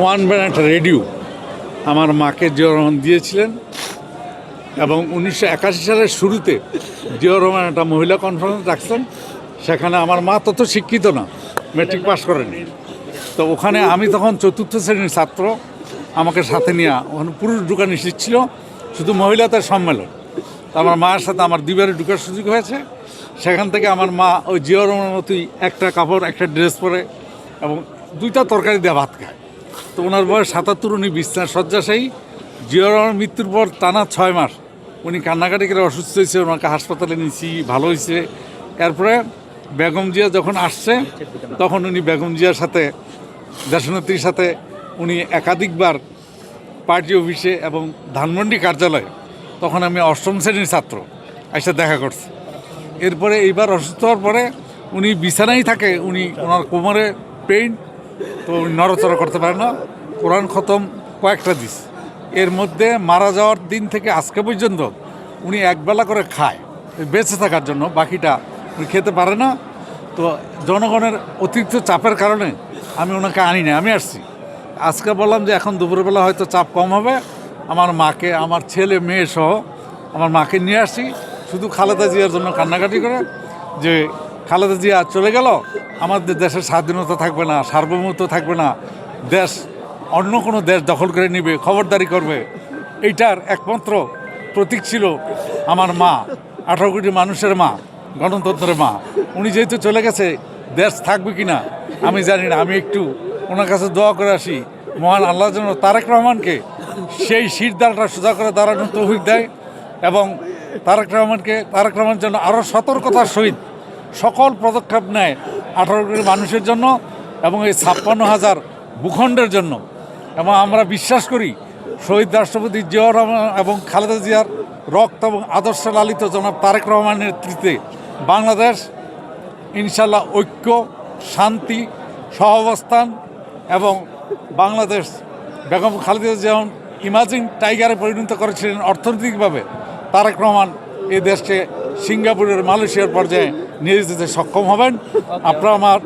One একটা radio. আমার মাকে জিয়া রহমান দিয়েছিলেন এবং উনিশশো একাশি সালের শুরুতে জিয়া রহমান একটা মহিলা কনফারেন্স রাখছেন সেখানে আমার মা তত শিক্ষিত না মেট্রিক পাস করেনি। তো ওখানে আমি তখন চতুর্থ শ্রেণির ছাত্র, আমাকে সাথে নিয়ে ওখানে পুরুষ ঢুকা নিষিদ্ধ ছিল, শুধু মহিলাদের সম্মেলন। আমার মায়ের সাথে আমার দুবারে ঢুকার সুযোগ হয়েছে। সেখান থেকে আমার মা ওই জিয়া রহমানের মতোই একটা কাপড়, একটা ড্রেস পরে এবং দুইটা তরকারি দিয়ে ভাত খায়। তো ওনার বয়স সাতাত্তর, উনি বিছনার শয্যাশায়ী। জিয়া রহমানের মৃত্যুর পর টানা ছয় মাস উনি কান্নাকাটি করে অসুস্থ হয়েছে, ওনাকে হাসপাতালে নিয়েছি ভালো হয়েছে। এরপরে বেগম জিয়া যখন আসছে, তখন উনি বেগম জিয়ার সাথে, দেশনেত্রীর সাথে উনি একাধিকবার পার্টি অফিসে এবং ধানমন্ডি কার্যালয়ে, তখন আমি অষ্টম শ্রেণির ছাত্র, এসে দেখা করছি। এরপরে এইবার অসুস্থ হওয়ার পরে উনি বিছানায় থাকে, উনি ওনার কোমরে পেইন তো নড়াচড়া করতে পারে না। কোরআন খতম কয়েকটা দিস। এর মধ্যে মারা যাওয়ার দিন থেকে আজকে পর্যন্ত উনি একবেলা করে খায়। বেঁচে থাকার জন্য, বাকিটা উনি খেতে পারে না। তো জনগণের অতিরিক্ত চাপের কারণে আমি ওনাকে আনি না আমি আসছি। আজকে বললাম যে এখন দুপুরবেলা হয়তো চাপ কম হবে। আমার মাকে, আমার ছেলে, মেয়ে সহ আমার মাকে নিয়ে আসি শুধু খালেদা জিয়ার জন্য কান্নাকাটি করে যে খালেদা জিয়া চলে গেল, আমাদের দেশের স্বাধীনতা থাকবে না, সার্বভৌমত্ব থাকবে না, দেশ, অন্য কোনো দেশ দখল করে নেবে, খবরদারি করবে। এইটার একমাত্র প্রতীক ছিল আমার মা, আঠারো কোটি মানুষের মা, গণতন্ত্রের মা। উনি যেহেতু চলে গেছে, দেশ থাকবে কি না আমি জানি না, আমি একটু ওনার কাছে দোয়া করে আসি। মহান আল্লাহ যেন তারেক রহমানকে সেই শিরদালটা সোজা করে দাঁড়ানোর তৌফিক দেয় এবং তারেক রহমানকে, তারেক রহমান যেন আরও সতর্কতার সহিত সকল পদক্ষেপ নেয় আঠারো কোটি মানুষের জন্য এবং এই ছাপ্পান্ন হাজার ভূখণ্ডের জন্য। এবং আমরা বিশ্বাস করি শহীদ রাষ্ট্রপতি জিয়াউর রহমান এবং খালেদা জিয়ার রক্ত এবং আদর্শ লালিত জনাব তারেক রহমানের নেতৃত্বে বাংলাদেশ ইনশাল্লাহ ঐক্য, শান্তি, সহাবস্থান এবং বাংলাদেশ বেগম খালেদা যেমন ইমাজিং টাইগারে পরিণত করেছিলেন অর্থনৈতিকভাবে তারেক রহমান এই দেশকে সিঙ্গাপুরের মালয়েশিয়ার পর্যায়ে নিয়ে যেতে সক্ষম হবেন। আপনারা আমার